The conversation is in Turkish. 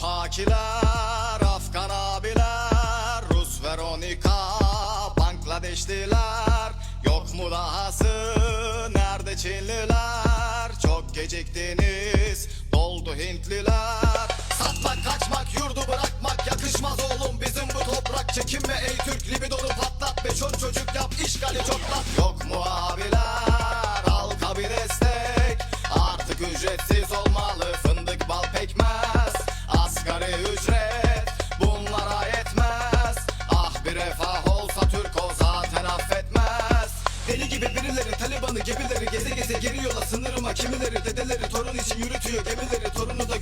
Pakiler, Afgan abiler Rus Veronika, Bangladeşliler. Yok mu dahası, nerede Çinliler? Çok geciktiniz, doldu Hintliler. Satmak, kaçmak, yurdu bırakmak yakışmaz oğlum. Bizim bu toprak çekinme ey Türk libidonu patlat Beş on çocuk yap, işgali çoklat. Yok mu abiler, halka bir destek. Artık ücretsiz olmalı Deli gibi birileri Taliban'ı gibileri Geze geze geri yola. Sınırıma Kimileri dedeleri torun için yürütüyor gemileri. Torunu da